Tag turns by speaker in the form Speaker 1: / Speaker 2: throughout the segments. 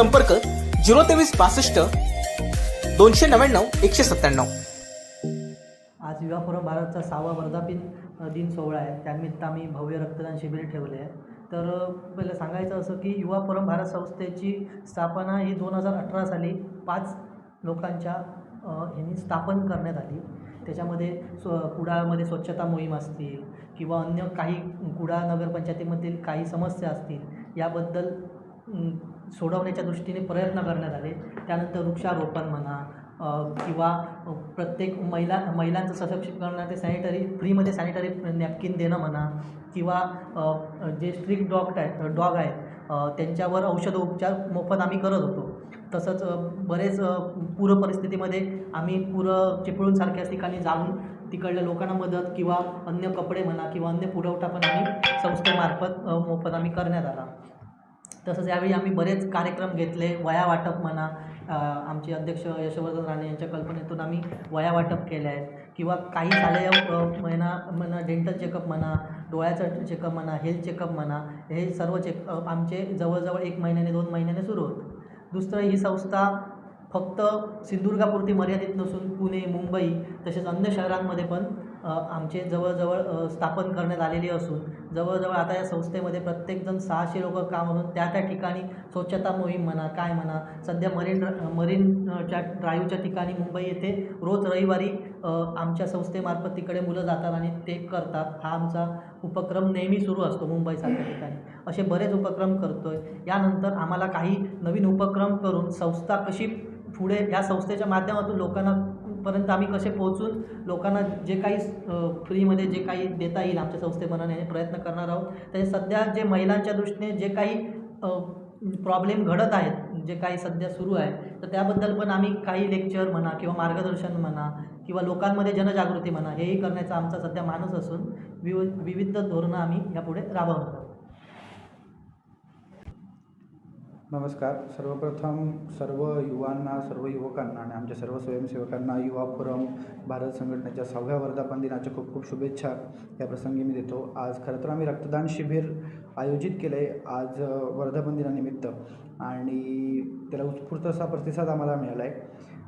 Speaker 1: संपर्क झिरो तेवीस बासष्ट दोनशे नव्याण्णव एकशे सत्त्याण्णव.
Speaker 2: आज युवा फोरम भारतचा सहावा वर्धापन दिन सोहळा आहे. त्यानिमित्त आम्ही भव्य रक्तदान शिबिर ठेवले आहे. तर पहिलं सांगायचं असं की युवा फोरम भारत संस्थेची स्थापना ही दोन हजार अठरा साली पाच लोकांच्या ह्यांनी स्थापन करण्यात आली. त्याच्यामध्ये स्व कुडाळमध्ये स्वच्छता मोहीम असतील किंवा अन्य काही कुडाळ नगरपंचायतीमधील काही समस्या असतील याबद्दल सोडवण्याच्या दृष्टीने प्रयत्न करण्यात आले. त्यानंतर वृक्षारोपण म्हणा किंवा प्रत्येक महिला महिलांचं सशक्तीकरणाचे सॅनिटरी फ्रीमध्ये सॅनिटरी नॅपकिन देणं म्हणा किंवा जे स्ट्रिक्ट डॉग आहे डॉग आहेत त्यांच्यावर त्यांच्यावर औषधोपचार मोफत आम्ही करत होतो. तसंच बरेच पूर परिस्थितीमध्ये आम्ही पूर चिपळूणसारख्या ठिकाणी जाऊन तिकडल्या लोकांना मदत किंवा अन्य कपडे म्हणा किंवा अन्य पुरवठा पण आम्ही संस्थेमार्फत मोफत आम्ही करण्यात आला. तसंच यावेळी आम्ही बरेच कार्यक्रम घेतले वया वाटप म्हणा आमचे अध्यक्ष यशवर्धन राणे यांच्या कल्पनेतून आम्ही वया वाटप केले आहेत. किंवा काही शालेय म्हणा म्हणा डेंटल चेकअप म्हणा डोळ्याचं चेकअप म्हणा हेल्थ चेकअप म्हणा हे सर्व चेकअप आमचे जवळजवळ एक महिन्याने दोन महिन्याने सुरू होत. दुसरं ही संस्था फक्त सिंधुदुर्गापुरती मर्यादित नसून पुणे मुंबई तसेच अन्य शहरांमध्ये पण आमचे जवळजवळ स्थापन करण्यात आलेली असून जवळजवळ आता या संस्थेमध्ये प्रत्येकजण सहाशे लोक काम म्हणून त्या त्या ठिकाणी स्वच्छता मोहीम म्हणा काय म्हणा सध्या मरीन मरीनच्या ड्राईव्हच्या ठिकाणी मुंबई येथे रोज रविवारी आमच्या संस्थेमार्फत तिकडे मुलं जातात आणि ते करतात. हा आमचा उपक्रम नेहमी सुरू असतो मुंबईसारख्या ठिकाणी. असे बरेच उपक्रम करतो आहे यानंतर आम्हाला काही नवीन उपक्रम करून संस्था कशी पुढे या संस्थेच्या माध्यमातून लोकांना पर्यंत आम्ही कसे पोहोचून लोकांना जे काही फ्रीमध्ये जे काही देता येईल आमच्या संस्थेमनाने प्रयत्न करणार आहोत. त्याचे सध्या जे महिलांच्या दृष्टीने जे काही प्रॉब्लेम घडत आहेत जे काही सध्या सुरू आहे तर त्याबद्दल पण आम्ही काही लेक्चर म्हणा किंवा मार्गदर्शन म्हणा किंवा लोकांमध्ये जनजागृती म्हणा हेही करण्याचा आमचा सध्या मानस असून विव विविध धोरणं आम्ही यापुढे राबवणार आहोत.
Speaker 3: नमस्कार. सर्वप्रथम सर्व युवांना सर्व युवकांना आणि आमच्या सर्व स्वयंसेवकांना युवा फोरम भारत संघटनेच्या सहाव्या वर्धापन दिनाच्या खूप खूप शुभेच्छा. या प्रसंगी मी देतो. आज खरं तर आम्ही रक्तदान शिबिर आयोजित केलं आहे आज वर्धापन दिनानिमित्त. आणि त्याला उत्स्फूर्त असा प्रतिसाद आम्हाला मिळाला आहे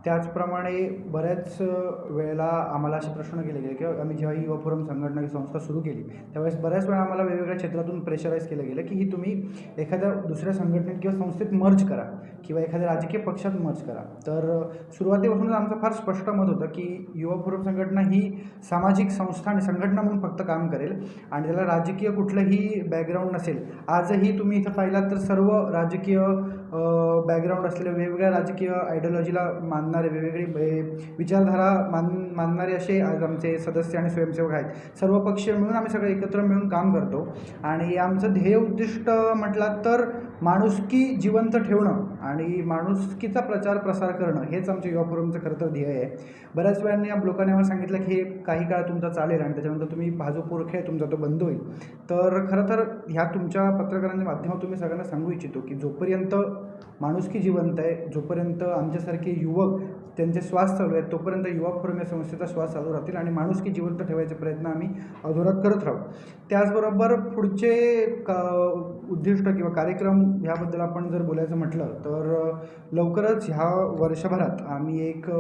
Speaker 3: त्याचप्रमाणे बऱ्याच वेळेला आम्हाला असे प्रश्न केले गेले किंवा आम्ही जेव्हा युवा फोरम संघटना ही संस्था सुरू केली त्यावेळेस बऱ्याच वेळा आम्हाला वेगवेगळ्या क्षेत्रातून प्रेशराईज केलं गेलं की ही तुम्ही एखाद्या दुसऱ्या संघटनेत किंवा संस्थेत मर्ज करा किंवा एखाद्या राजकीय पक्षात मर्ज करा. तर सुरुवातीपासूनच आमचं फार स्पष्ट मत होतं की युवा फोरम संघटना ही सामाजिक संस्था आणि संघटना म्हणून फक्त काम करेल आणि त्याला राजकीय कुठलंही बॅकग्राऊंड नसेल. आजही तुम्ही इथं पाहिलात तर सर्व राजकीय बॅकग्राऊंड असलेले वेगवेगळ्या राजकीय आयडिओलॉजीला मानणारे वेगवेगळी बे- विचारधारा मान मानणारे असे आज आमचे सदस्य आणि स्वयंसेवक आहेत. सर्व पक्ष मिळून आम्ही सगळे एकत्र मिळून काम करतो. आणि आमचं ध्येय उद्दिष्ट म्हटलं तर माणुसकी जिवंत ठेवणं. आणि माणुसकीचा प्रचार प्रसार करणं हेच आमच्या युवा फोरमचं खरं तर ध्येय आहे. बऱ्याच वेळांनी या लोकांनी आम्हाला सांगितलं की हे काही काळ तुमचा चालेल आणि त्याच्यानंतर तुम्ही हा जो तुमचा तो बंद होईल तर खरं तर ह्या तुमच्या पत्रकारांच्या माध्यमातून मी सगळ्यांना सांगू इच्छितो की जोपर्यंत माणुसकी जिवंत आहे जोपर्यंत आमच्यासारखे युवक त्यांचे श्वास चालू आहेत तोपर्यंत युवा फोरम या संस्थेचा श्वास चालू राहतील आणि माणुसकी जिवंत ठेवायचे प्रयत्न आम्ही अधोरात करत राहू. त्याचबरोबर पुढचे का उद्दिष्ट किंवा कार्यक्रम ह्याबद्दल आपण जर बोलायचं म्हटलं तर लवकरच ह्या वर्षभरात आम्ही एक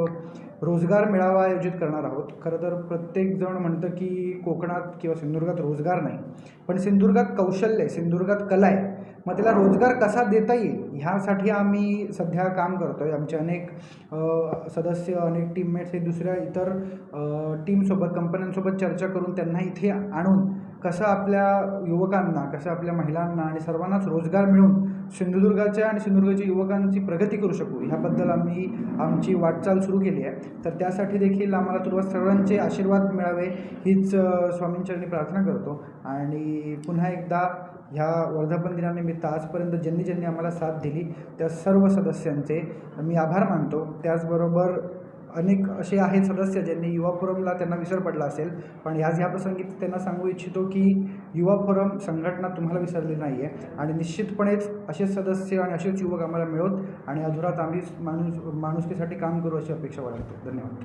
Speaker 3: रोजगार मेळावा आयोजित करणार आहोत. खरं तर प्रत्येकजण म्हणतं की कोकणात किंवा सिंधुदुर्गात रोजगार नाही पण सिंधुदुर्गात कौशल्य आहे सिंधुदुर्गात कला आहे. मग त्याला रोजगार कसा देता येईल? ह्यासाठी आम्ही सध्या काम करतो आहे आमचे अनेक सदस्य अनेक टीममेट्स हे दुसऱ्या इतर टीमसोबत कंपन्यांसोबत चर्चा करून त्यांना इथे आणून कसं आपल्या युवकांना कसं आपल्या महिलांना आणि सर्वांनाच रोजगार मिळून सिंधुदुर्गाच्या आणि सिंधुदुर्गाच्या युवकांची प्रगती करू शकू ह्याबद्दल आम्ही आमची वाटचाल सुरू केली आहे. तर त्यासाठी देखील आम्हाला तुला सर्वांचे आशीर्वाद मिळावे हीच स्वामींच्या स्वामींचरणी प्रार्थना करतो. आणि पुन्हा एकदा ह्या वर्धापन दिनानिमित्त आजपर्यंत ज्यांनी ज्यांनी आम्हाला साथ दिली त्या सर्व सदस्यांचे मी आभार मानतो. त्याचबरोबर अनेक असे आहेत सदस्य ज्यांनी युवा फोरमला त्यांना विसर पडला असेल पण याच ह्या प्रसंगी त्यांना सांगू इच्छितो की युवा फोरम संघटना तुम्हाला विसरली नाही आहे आणि निश्चितपणेच असेच सदस्य आणि असेच युवक आम्हाला मिळवत आणि अधुरात आम्ही माणूस माणुसकीसाठी काम करू अशी अपेक्षा वाटतो धन्यवाद.